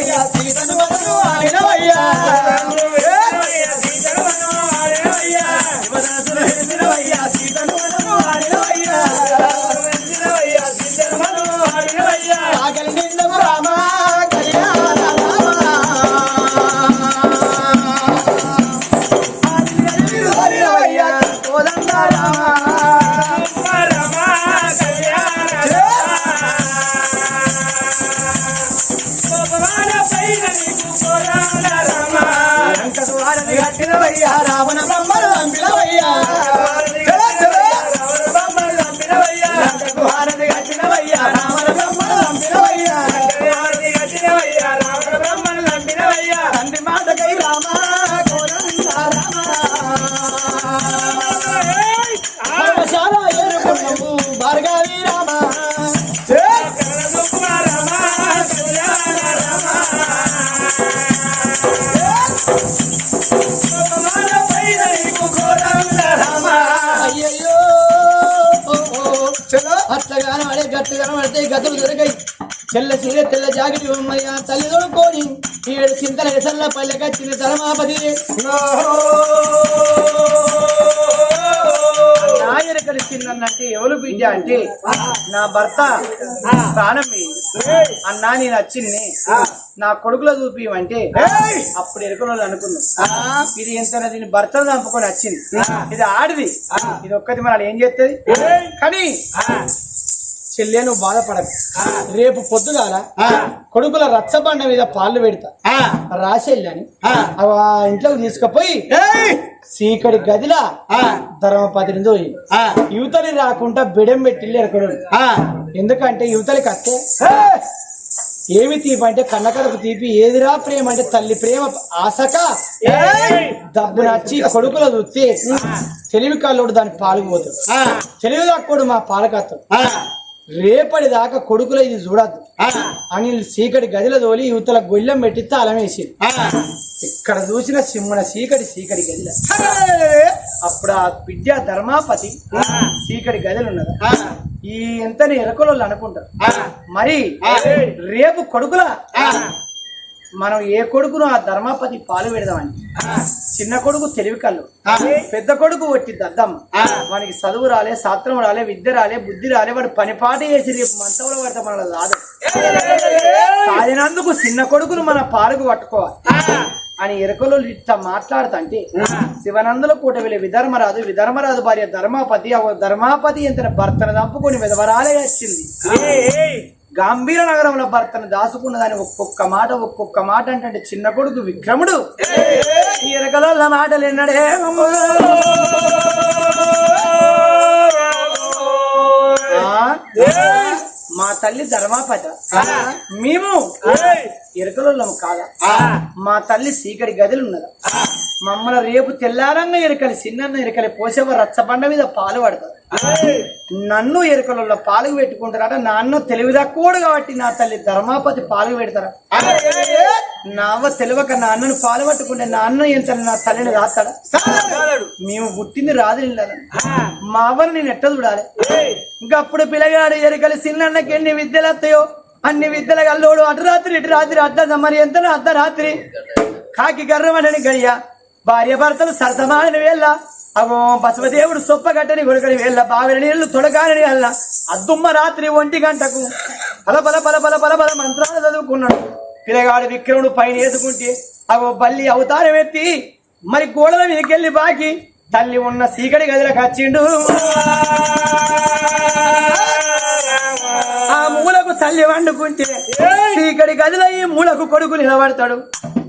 విడిచినవయ్యా సీతను చలో. అత్తగానం అడే గట్టగానం అడితే గతులు దొరికాయి. తెల్ల చీర తెల్ల జాకెట్ ఉమ్మయ్య తల్లి దొరుకోని ఏడు చింతల ఎసల్ల పల్లెక చిన్న ధర్మాపతి. నాయన ఎవరు బిడ్డ అంటే నా భర్త ప్రాణం అన్నా నేను వచ్చింది నా కొడుకులో చూపి అంటే అప్పుడు ఎరుకలు అనుకున్నాం. ఇది ఎంత దీని భర్తను చంపుకొని వచ్చింది ఇది ఆడిది. ఇది ఒక్కటి మరి ఏం చేస్తుంది కానీ చెల్లె నువ్వు బాధపడకు. రేపు పొద్దుగాల కొడుకుల రచ్చబండ మీద పాలు పెడతా. అవి ఆ ఇంట్లోకి తీసుకుపోయి సీకడి గదిలా ధర్మపతిని దోయి యువతని రాకుండా బిడం పెట్టి ఎరకడు. ఎందుకంటే యువతలకి అత్తే ఏమి తీపి అంటే కన్నకడకు తీపి ఏదిరా ప్రేమ అంటే తల్లి ప్రేమ ఆశక. డబ్బు నచ్చి కొడుకులో చూస్తే తెలివి కల్లోడు దాన్ని పాల్గొపోతాడు తెలివి తక్కువడు మా పాలకత్తం రేపటి దాకా కొడుకులో ఇది చూడద్దు. అని చీకటి గదిలో తోలి యువతల గొల్లెం పెట్టి వేసి ఇక్కడ చూసిన సింహన చీకటి చీకటి గదిలో. అప్పుడు ఆ విద్యా ధర్మాపతి చీకటి గదిలో ఉన్నది. ఈ ఎంతని ఎరకలోళ్ళు అనుకుంటారు. మరి రేపు కొడుకుల? మనం ఏ కొడుకును ఆ ధర్మాపతి పాలు పెడదామని? చిన్న కొడుకు తెలివి కళ్ళు. పెద్ద కొడుకు వచ్చి దద్దమ్మ వానికి చదువు రాలే శాస్త్రం రాలే విద్య రాలే బుద్ధి రాలే వాడు పని పాట చేసి రేపు మంచంలో పడితే మన రాదు సాధినందుకు చిన్న కొడుకును మన పాలకు పట్టుకోవాలి. అని ఎరకలు ఇట్లా మాట్లాడుతంటే శివనందుల కూట వెళ్ళి విధర్మరాజు విధర్మరాజు భార్య ధర్మాపతి ధర్మాపతి ఎంత భర్తను చంపుకొని విధవరాలే వచ్చింది. గంభీర నగరంలో భర్తను దాచుకున్నదని ఒక్కొక్క మాట ఒక్కొక్క మాట అంటే చిన్న కొడుకు విక్రముడు. ఎరకల మాటలు ఎన్నడే? మా తల్లి ధర్మాపత మేము? ఎరకలోళ్ళము కాదా? మా తల్లి సీకటి గదిలు ఉన్నదా మమ్మల్ని రేపు తెల్లారంగా ఎరకలి చిన్న ఎరకలి పోసేవ రచ్చబండ మీద పాలు పడతారు. నన్ను ఎరుకలలో పాలు పెట్టుకుంటారట నాన్న తెలివి తక్కువడు కాబట్టి నా తల్లి ధర్మాపతి పాలు పెడతారా? నా అవ్వ తెలివక నాన్నను పాలు పట్టుకుంటే నాన్న ఎంత నా తల్లిని రాస్తాడా? మేము పుట్టింది రాదు మా అవ్వని నేను ఎట్ట చూడాలి? ఇంకా అప్పుడు పిల్లగాడు ఎరుకలి చిన్నన్నకి ఎన్ని విద్యలు వస్తాయో? అన్ని విద్యల గల్లోడు అటు రాత్రి ఇటు రాత్రి అర్ధ మరి ఎంత అర్ధరాత్రి కాకి గర్రమనని గడియ భార్య భర్తలు సరసమాని వేళ్ళ. అవో బసవదేవుడు సొప్పగట్టని కొడుకని వేళ్ళ బావిల నీళ్ళు తొడగానని వెళ్ళ అద్దుమ్మ రాత్రి ఒంటి గంటకు. పల పల పల పల పల పల మంత్రాలు చదువుకున్నాడు. పిల్లగాడు విక్రముడు పైన వేసుకుంటే అవో బల్లి అవతారం ఎత్తి మరి గోడల మీదకెళ్ళి బాకి తల్లి ఉన్న సీకటి గదిలోకి వచ్చిండు. తల్లి వండుకుంటే ఇక్కడి గదిలో మూలకు కొడుకు నిలబడతాడు.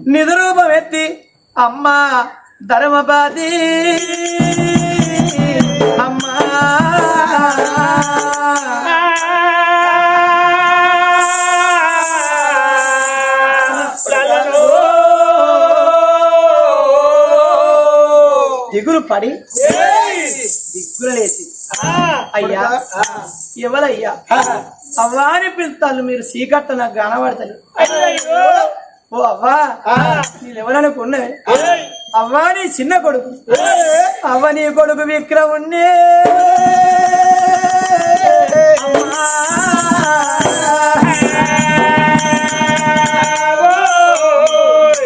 నిధరూపం ఎత్తి అమ్మా ధర్మపాతి అమ్మా. దిగులు పడి దిగ్గులేసి అయ్యా ఎవరయ్యా? అవ్వాని పిలుతాళ్ళు మీరు సీకట్ట నాకు కనబడతారు ఓ అవ్వా! నేను ఎవరనుకున్నవే అవ్వా నీ చిన్న కొడుకు. అవ్వ నీ కొడుకు విక్రముణ్ణే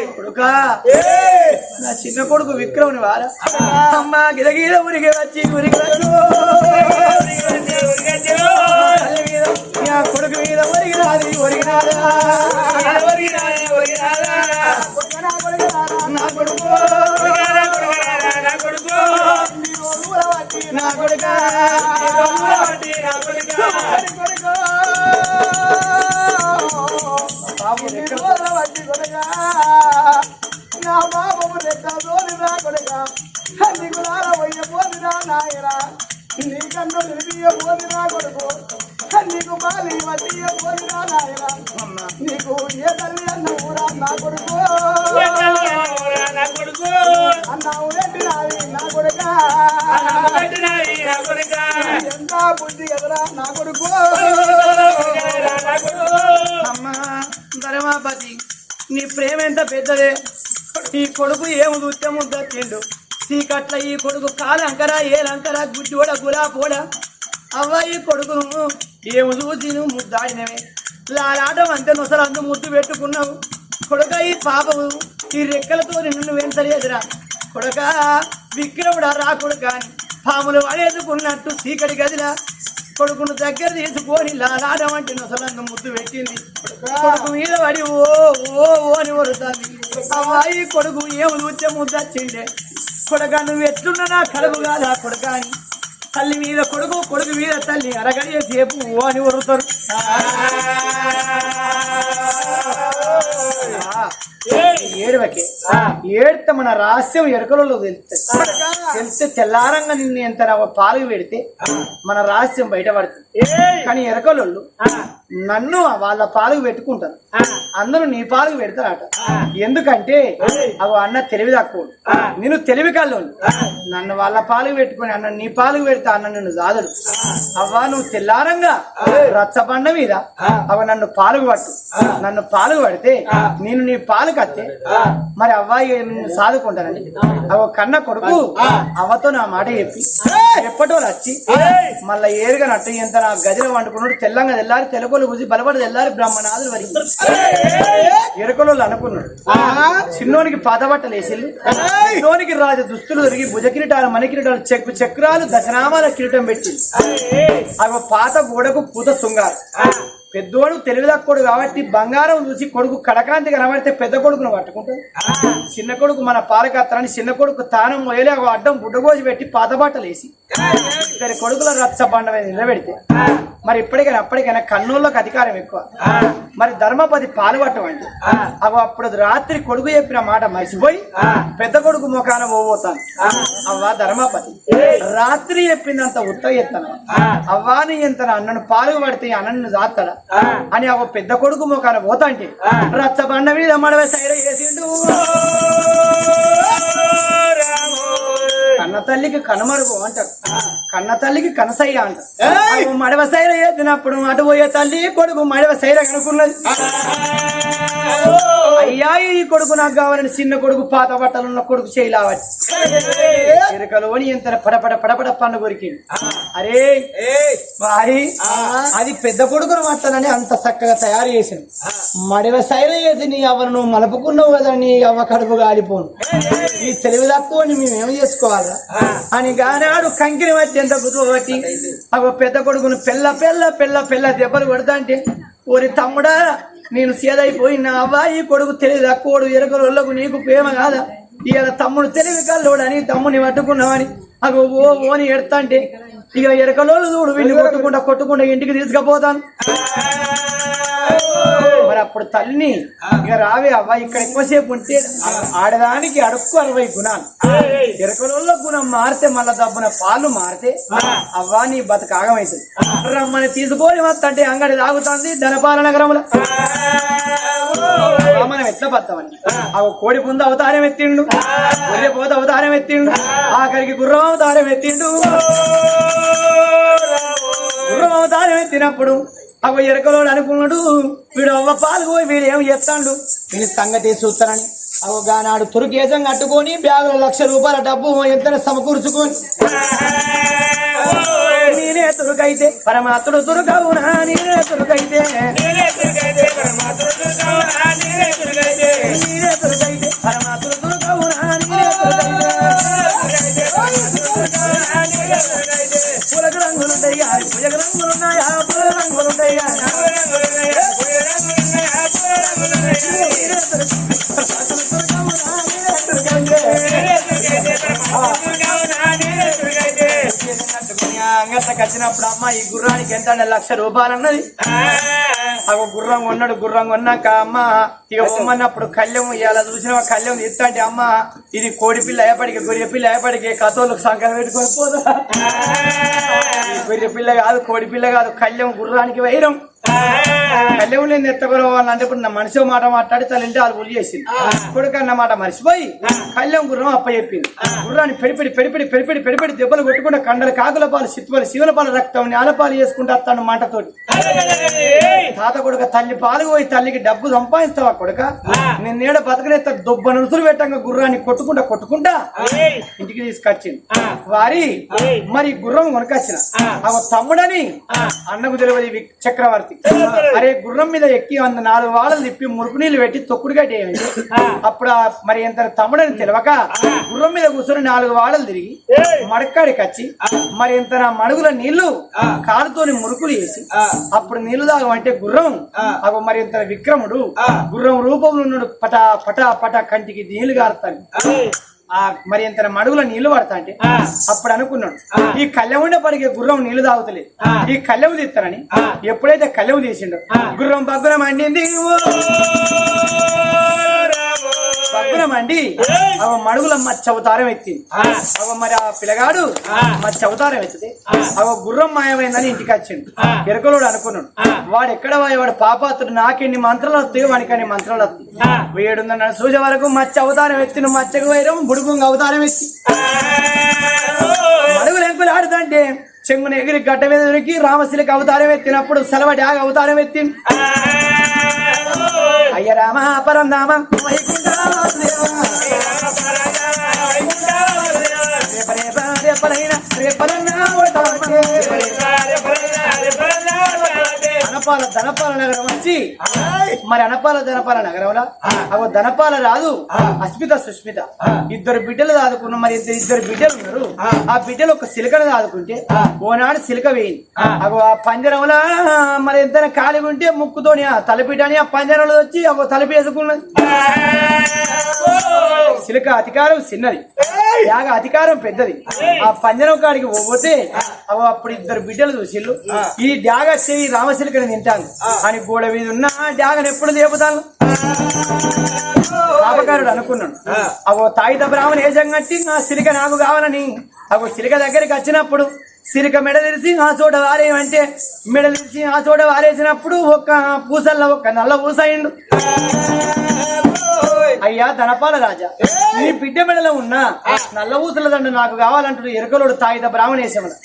కొడుకా నా చిన్న కొడుకు విక్రముని వారా. అమ్మా గిరగిర ఉరికి వచ్చి ఉరికి వచ్చు. మీద, నా కొడుకు ఒరిగినాది ఒరిగినాదా నా కొడుకు నా కొడుకు నా కొడుక బాబు నా బాబు రెక్కలోని నా కొడుక నీకు నార పోయిన పోది నా నీ కన్ను నిలిపియ పోది కొడుకు నీకు మాలి వడ్డీ పోది నాయన నీకు ఏ తల్లి అన్న ఊరా నా కొడుకు అన్నావు పెట్టినావి నా ఎంత బుద్ధి కదరా నా కొడుకు అమ్మా ధర్మాపతి నీ ప్రేమ ఎంత పెద్దదే? ఈ కొడుకు ఏమి దుత్యము దక్కిండు? చీకట్ల ఈ కొడుకు కాలంకరా ఏలంకరా గుడ్డివడ గులాపోడ అవ్వ ఈ కొడుకును ఏము చూసి నువ్వు ముద్దాడినవే. లాలాటం అంతే నొసలందు ముద్దు పెట్టుకున్నావు. కొడుక ఈ పాపము ఈ రెక్కలతో నిన్ను వెంటలేదురా కొడక విక్రముడా రా కొడుక అని పాములు పడేసుకున్నట్టు చీకటి గదిలా కొడుకును దగ్గర తీసుకొని లాలాడం అంటే నొసలందు ముద్దు పెట్టింది. కొడుకు మీద పడి ఓ ఓ ఓ అని వరుతుంది అమ్మాయి కొడుకు ఏమి చూచే ముద్ద కొడుక నువ్వు ఎట్లున్నా నా కడుపు కాదా అని. తల్లి మీద కొడుకు కొడుకు మీద తల్లి అరగడియ సేపు అని వరుతారు ఏడువకే. ఏడితే మన రహస్యం ఎరకలలో తెలుస్తుంది. తెలిస్తే తెల్లారంగా నిన్ను ఎంత పాలు పెడితే మన రహస్యం బయటపడుతుంది. కానీ ఎరకలోళ్ళు నన్ను వాళ్ళ పాలుగు పెట్టుకుంటారు. అందరూ నీ పాలుగు పెడతారట. ఎందుకంటే అవి అన్న తెలివి తక్కువ నేను తెలివి కల్లోను నన్ను వాళ్ళ పాలుగు పెట్టుకొని అన్న నీ పాలుగు పెడితే అన్న నిన్ను జాదరు అవ్వా నువ్వు తెల్లారంగా రచ్చబండ మీద అవ నన్ను పాలుగు పట్టు. నన్ను పాలుగు పడితే నేను నీ పాలు కత్తే మరి అవ్వాయి సాదుకుంటానని అవ కన్న కొడుకు అవ్వతో నా మాట చెప్పి ఎప్పటో వచ్చి మళ్ళా ఏరుగా నట్టు ఎంత నా గదిలో వండుకున్నాడు తెల్లంగా తెల్లారి తెలకొలు గుసి బలపడి తెల్లారి బ్రహ్మనాథులు వరి. ఎరకలో అనుకున్నాడు. చిన్నోనికి పాతబట్టలు వేసి చిన్నోనికి రాజు దుస్తులు దొరికి భుజ కిరీటాలు మన కిరీటాలు చెక్కు చక్రాలు దశనామాల కిరీటం పెట్టి అవి పాత గోడకు పూత శృంగారు. పెద్దోడు తెలివి తక్కువడు కాబట్టి బంగారం చూసి కొడుకు కడకాంతి కనబడితే పెద్ద కొడుకును పట్టుకుంటాడు చిన్న కొడుకు మన పాలకత్తరని చిన్న కొడుకు తానం ఒక అడ్డం బుడ్డగోసి పెట్టి పాత బట్టలు వేసి ఇద్దరు కొడుకుల రచ్చ బండ మీద నిలబెడితే మరి ఇప్పటికైనా అప్పటికైనా కన్నుల్లోకి అధికారం ఎక్కువ. మరి ధర్మపతి పాల్గొట్టం పట్టమంటే అవి అప్పుడు రాత్రి కొడుకు చెప్పిన మాట మర్చిపోయి పెద్ద కొడుకు ముఖాన పోబోతాను. అవ్వా ధర్మపతి రాత్రి చెప్పిందంత ఉత్త ఎత్తన అవ్వాని ఎంత అన్నను పాల్గొడితే అన్నను జాతడా అని అవ పెద్ద కొడుకు ముఖాన పోతా అంటే రచ్చ బండ మీద మడవ వేసిండు కన్న తల్లికి కనుమరుగు అంటారు కన్న తల్లికి కనసయ్య అవి మడవ సైర వేసినప్పుడు అటు పోయే తల్లి కొడుకు మడవ సైర కనుక్కున్నది. అయ్యా ఈ కొడుకు నాకు కావాలని చిన్న కొడుకు పాత బట్టలు ఉన్న కొడుకు చేయలావచ్చి ఎరకలోని ఎంత పడపడ పడపడ పన్ను కొరికింది అరే వారి అది పెద్ద కొడుకును పట్టాలని అంత చక్కగా తయారు చేసింది మడివ సైర చేసి నీ ఎవరు నువ్వు మలుపుకున్నావు కదా నీ అవ్వ కడుపు గాలిపోను ఈ తెలివి తక్కువ మేమేం చేసుకోవాలా? అని గానాడు కంకిని వచ్చి ఎంత గుర్తుపట్టి అవ పెద్ద కొడుకును పెళ్ళ పెళ్ళ పెళ్ళ పెళ్ళ దెబ్బలు కొడతా అంటే ఓరి తమ్ముడా నేను సేదైపోయిన అవ్వాయి కొడుకు తెలియదు తక్కువడు ఎరకలకు నీకు ప్రేమ కాదా? ఇవాళ తమ్ముడు తెలివి కల్లోడని తమ్ముని పట్టుకున్నావని అగో ఓ ఓని ఎడతా అంటే ఇక ఎరకలోళ్ళు చూడు వీడిని కొట్టుకుంటా కొట్టుకుంటా ఇంటికి తీసుకుపోతాను. మరి అప్పుడు తల్లిని ఇక రావే అవ్వ ఇక్కడ ఎక్కువసేపు ఉంటే ఆడదానికి అడుక్కు అరవై గుణాలు. ఎరకలలో గుణం మారితే మళ్ళా దబ్బున పాలు మారితే అవ్వ నీ బతుకు ఆగమవుతుంది రమ్మని తీసుకొని వస్తంటే అంగడి తాగుతుంది ధనపాల నగరంలో రమ్మని ఎట్లా బతామని ఆ కోడి పుందు అవతారం ఎత్తిండు గొర్రె పోత అవతారం ఎత్తిండు ఆఖరికి గుర్రం అవతారం ఎత్తిండు. గుర్రం అవతారం ఎత్తినప్పుడు అవ ఎరకలోడు అనుకున్నాడు. వీడు అవ్వ పాలు పోయి వీడు ఏం చెప్తాడు వీడి సంగతి చూస్తానని. అవ గానాడు తురుకేజం కట్టుకొని బ్యాగులో లక్ష రూపాయల డబ్బు ఎంత సమకూర్చుకొని. నేనే తురుకైతే పరమాత్ముడు తురుకవునా? నేనే తురుకైతే. తురుకైతే పులక రంగులుంటాయా పులక రంగులున్నాయా పులక రంగులుంటాయా అంగట్లకి వచ్చినప్పుడు అమ్మ ఈ గుర్రానికి ఎంత అంటే లక్ష రూపాయలు అన్నది ఒక గుర్రం కొన్నాడు గుర్రం కొన్నాక అమ్మ ఇక బొమ్మన్నప్పుడు కళ్యం ఇలా చూసిన కళ్యం ఎత్తంటే అమ్మ ఇది కోడి పిల్ల అయ్యపడికి గొర్రె పిల్ల అయ్యపడికి కథోళ్ళకు సంకరం పెట్టుకొని పోదా? గొర్రె పిల్ల కాదు కోడి పిల్ల కాదు కళ్యం గుర్రానికి వైరం. కళ్యం లేని ఎత్తగొరవాలని అంటే ఇప్పుడు నా మనిషి మాట మాట్లాడి తల్లింటి వాళ్ళు ఉల్లి చేసింది. కొడుకు అన్న మాట మర్చిపోయి కళ్యం గుర్రం అప్ప చెప్పింది. గుర్రాన్ని పెడిపెడి పెడిపెడి పెడిపెడి పెడిపెడి దెబ్బలు కొట్టుకుంటే కండల కాకుల పాలు సిత్తుపాలు శివుల పాలు రక్తం ఆలపాలు చేసుకుంటూ వస్తాను మాటతోటి. తాత కొడుక తల్లి పాలు పోయి తల్లికి డబ్బు సంపాదిస్తావా కొడుక? నేను నేడ బతకనేత దొబ్బ నుసులు పెట్టంగా గుర్రాన్ని కొట్టుకుంటా కొట్టుకుంటా ఇంటికి తీసుకొచ్చింది. వారి మరి గుర్రం కొనకొచ్చిన. ఆ. తమ్ముడని అన్నకు తెలియదు చక్రవర్తి. అరే గుర్రం మీద ఎక్కి వంద నాలుగు వాడలు తిప్పి మురుకు నీళ్ళు పెట్టి తొక్కుడుగా చేయండి అప్పుడు మరి ఎంత తమ్ముడని తెలియక గుర్రం మీద కూర్చొని నాలుగు వాడలు తిరిగి మడక్కాడికి వచ్చి మరి ఎంత నా మడుగుల నీళ్ళు కాలుతోని మురుకులు వేసి అప్పుడు నీళ్ళు తాగమంటే గుర్రం అవి మరి ఇంత విక్రముడు గుర్రం రూపంలో ఉన్నాడు పట పట పట కంటికి నీళ్ళు గారుతాడు ఆ మరి ఇంత మడుగుల నీళ్ళు పడతా అంటే? అప్పుడు అనుకున్నాడు. ఈ కళ్ళెం ఉండే పడిగే గుర్రం నీళ్ళు తాగుతలేదు ఈ కళ్ళెం తీస్తానని ఎప్పుడైతే కళ్ళెం తీసిండో గుర్రం బగ్గురం అండింది. బగ్గురం అండి అవ మడుగుల మచ్చ అవతారం ఎత్తింది అవ మరి ఆ పిల్లగాడు మచ్చ అవతారం ఎత్తితే అవ గుర్రం మాయమైందని ఇంటికి వచ్చిండు. ఎరకలోడు అనుకున్నాడు. వాడు ఎక్కడ వాడు? పాపాత్రుడు నాకెన్ని మంత్రాలు వస్తాయో వానికి అన్ని మంత్రాలు వస్తాయి. వేడుందన్న సూచ వరకు మచ్చ అవతారం ఎత్తిన మచ్చకు వైరం బుడుగుంగ అవతారం ఎత్తి. మడుగులు ఎంకులు ఆడుతుంటే చెంగున ఎగిరి గడ్డ మీద దొరికి రామశిలకి అవతారం ఎత్తినప్పుడు సెలవ డ్యాగ అవతారం ఎత్తింది అయ్య రామ పరం నామ వైకుంఠ వాసుదేవ. రేప రేపలైన రేపలన్నా ధనపాల ధనపాల నగరం వచ్చి మరి అనపాల ధనపాల నగరంలా? అగో ధనపాల రాదు అస్మిత సుస్మిత. ఇద్దరు బిడ్డలు దాదుకున్న మరి ఇద్దరు ఇద్దరు బిడ్డలు ఉన్నారు. ఆ బిడ్డలు ఒక సిలకను దాదుకుంటే ఓనాడు సిలక వేయింది. అగో ఆ పంజరంలో మరి ఎంత ఖాళీ ఉంటే ముక్కుతోని ఆ తలపిటని ఆ పంజరంలో వచ్చి అగో తలపి వేసుకున్నది. సిలక అధికారం చిన్నది యాగ అధికారం పెద్దది. ఆ పంజరం కాడికి పోతే అవ అప్పుడు ఇద్దరు బిడ్డలు చూసిళ్ళు. ఈ డ్యాగ చెయ్యి రామశిలకని తింటాను అని గోడ మీద ఉన్న డ్యాగను ఎప్పుడు లేపుతాను? పాపకారుడు అనుకున్నాడు. అవో తాయిత బ్రాహ్మణ ఏజం కట్టి నా సిలిక నాకు కావాలని? అగో సిలిక దగ్గరికి వచ్చినప్పుడు సిలిక మెడ తెరిచి ఆ చోట వారేయమంటే మెడ తెరిచి ఆ చోట వారేసినప్పుడు ఒక్క పూసల్లో ఒక్క నల్ల పూసయిండు అయ్యా ధనపాల రాజా. నీ బిడ్డ మెడలో ఉన్న నల్ల ఊసల దండ నాకు కావాలంటాడు ఎరకలోడు తాయిత బ్రాహ్మణేశముడు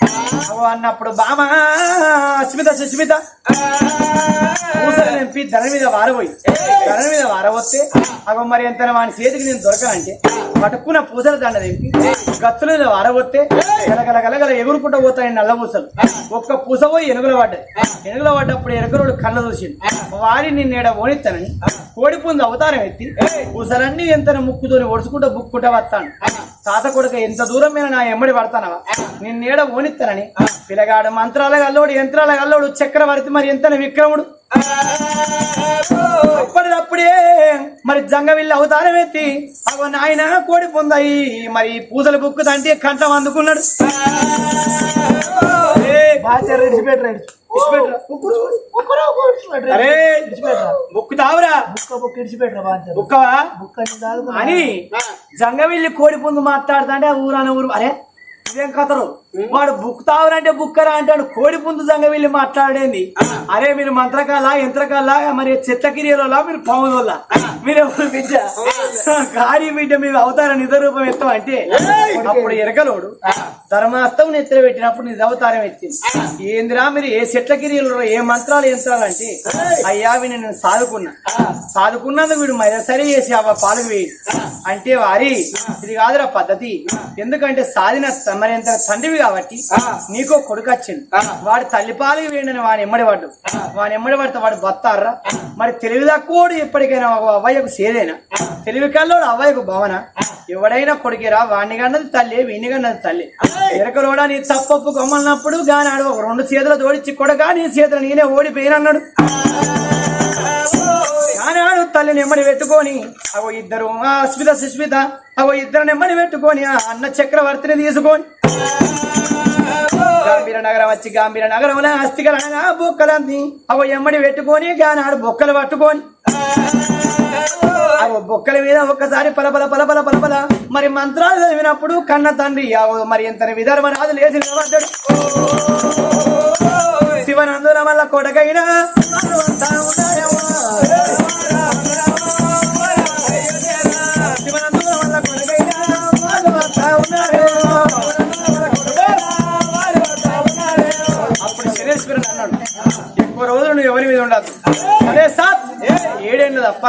అవో అన్నప్పుడు బామ అస్మిత సుస్మిత. పూసలు నింపి ధన మీద వారబోయి ధన మీద వారవస్తే అగో మరి ఎంత వాని చేతికి నేను దొరకనంటే పట్టుకున్న పూసల దండ తెంపి గత్తుల మీద వారబోతే గలగల గలగల ఎగురుకుంటూ పోతాయి నల్ల పూసలు ఒక్క పూస పోయి ఎనుగుల పడ్డది. ఎనుగుల పడ్డప్పుడు ఎరకరోడు కళ్ళ చూసిండు వాడి నిన్నేడ ఓనిస్తానని కోడి పుందు అవతారం ఎత్తి పూసలన్నీ ఎంత ముక్కుతోని ఒడుచుకుంటూ బుక్కుంటా వస్తాను తాత కొడుక ఎంత దూరమైన నా ఎమ్మడి పడతానవా? నిన్నేడ ఓనిస్తానని పిల్లగాడు మంత్రాల గల్లోడు యంత్రాల గల్లోడు చక్రవర్తి మరి ఎంత విక్రముడు? అప్పటిదప్పుడే మరి జంగవిల్లి అవతారం ఎత్తి అగో నాయన కోడి పొందాయి. మరి పూసల బుక్కు తంటే కంఠం అందుకున్నాడు. అరే బుక్కు తావురా బుక్కవా అని జంగవిల్లి కోడి పొందు మాట్లాడుతా అంటే ఆ ఊరాన ఊరు. అరే ఇదేం కథరు వాడు బుక్ తావరంటే బుక్కరా అంటాడు. కోడి పుందు సంగ వెళ్ళి మాట్లాడేది. అరే మీరు మంత్రకాల యంత్రకాల మరి చెత్తకిరియలో మీరు పావుల మీరు ఎవరు బిడ్డ? గాడి బిడ్డ మీరు అవతార నిజ రూపం ఎత్తం అంటే అప్పుడు ఎరకలోడు ధర్మాస్తం నెత్తిన పెట్టినప్పుడు నిజ అవతారం ఎత్తింది. ఏందిరా మీరు ఏ చెట్లకిరియలు ఏ మంత్రాలు యంత్రాలు అంటే అయ్యా నేను సాదుకున్నా. సాదుకున్నందుకు వీడు సరి చేసి అవ్వ పాలు అంటే వారి ఇది కాదురా పద్ధతి. ఎందుకంటే సాధిన మరి ఎంత తండ్రివి కాబట్టి నీకో కొడుకు వచ్చింది వాడి తల్లి పాలు వేయండి వాని ఎమ్మడి పడ్డు వాని ఎమ్మడి పడితే వాడు బతారా మరి తెలివి తక్కువడు ఎప్పటికైనా ఒక అవ్వయ్యకు సేదేనా? తెలివి కల్లోడు అవ్వయ్యకు భావన? ఎవడైనా కొడుకేరా వాడిని కన్నది తల్లి వీడిని కన్నది తల్లి. ఎరకలోడా నీ తప్పప్పు గమ్మన్నప్పుడు గాని ఆడు ఒక రెండు చేతులు తోడిచ్చి కొడగా నీ చేతులు నేనే ఓడిపోయినన్నాడు. ఆనాడు తల్లి నెమ్మడి పెట్టుకొని అగో ఇద్దరు ఆ అస్మిత సుస్మిత అగో ఇద్దరు నెమ్మడి పెట్టుకొని ఆ అన్న చక్రవర్తిని తీసుకొని గాంభీర నగరం వచ్చి గంభీర నగరంలో అస్థికలు అనగా బొక్కలంది ఎమ్మడి పెట్టుకొని గానాడు బొక్కలు పట్టుకొని. అవ బొక్కల మీద ఒక్కసారి పలపల పలపల పలపల మరి మంత్రాలు చదివినప్పుడు కన్న తండ్రి అగో మరి ఎంత విధర్మరాజు లేచి నిలబడ్డాడు. శివనందుల వల్ల కొడకైనా. రోజులు నువ్వు ఎవరి మీద ఉండదు సరే సాత్ ఏడేళ్ళు తప్ప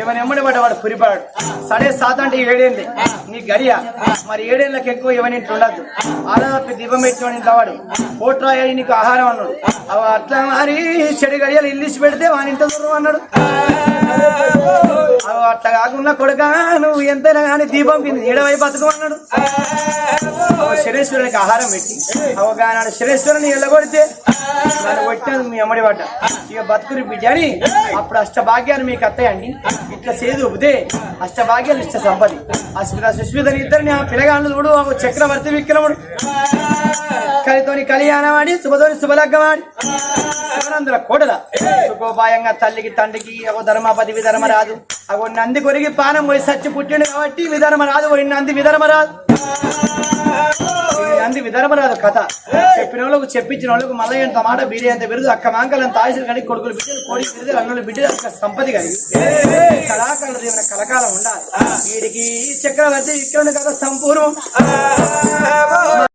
ఏమని ఎమ్మడి పడ్డ వాడు పురిపడాడు సరే సాత్ అంటే ఏడేంది నీ గడియ. మరి ఏడేళ్ళకి ఎక్కువ ఎవరి ఉండద్దు. అలా తప్పి దీపం పెట్టిన ఇంట్లో వాడు. కోట్రాయి నీకు ఆహారం అన్నాడు. అవి అట్లా మరి చెడు గడియలు ఇల్లిసి పెడితే వాని ఇంట దూరం అన్నాడు. అవి అట్లా కాకుండా కొడుక నువ్వు ఎంతైనా కానీ దీపం కింద ఏడవై బతుకు అన్నాడు. శరేశ్వరునికి ఆహారం పెట్టి అవగానాడు శరేశ్వరుని ఎల్లగొడితే నన్ను కొట్టాను మీ అమ్మడి పడ్డ ఇక బతుకుని బిడ్డని అప్పుడు అష్టభాగ్యాలు మీకు అత్తయండి ఇట్లా చేదు ఉదే అష్టభాగ్యాలు ఇష్ట సంపది. అస్మిత సుస్మితని ఇద్దరిని ఆ పిల్లగాళ్ళు చూడు ఆ చక్రవర్తి విక్రముడు. కలితోని కళ్యాణమాడి శుభతోని శుభలగ్గమాడి శివనందుల కోడల. సుఖోపాయంగా తల్లికి తండ్రికి ఒక ధర్మపతి విధర్మరాజు అగో నంది కొరిగి పానం పోయి సచ్చి పుట్టిండు కాబట్టి విధర్మరాజు పోయి నంది విధర్మరాజు రాదు. నంది విధర్మరాజు కథ. చెప్పిన వాళ్ళకు చెప్పించిన వాళ్ళకు మళ్ళీ ఎంత మాట బీడి అంత బిరుదు. అక్క మాంకలం తాయిసులు కానీ కొడుకులు బిడ్డలు కోడి బిరుదులు అన్నులు బిడ్డలు అక్క సంపది కలిగి కళాకారుల జీవన కలకాలం ఉండాలి. వీడికి చక్రవర్తి ఇక్కడ కథ సంపూర్ణం.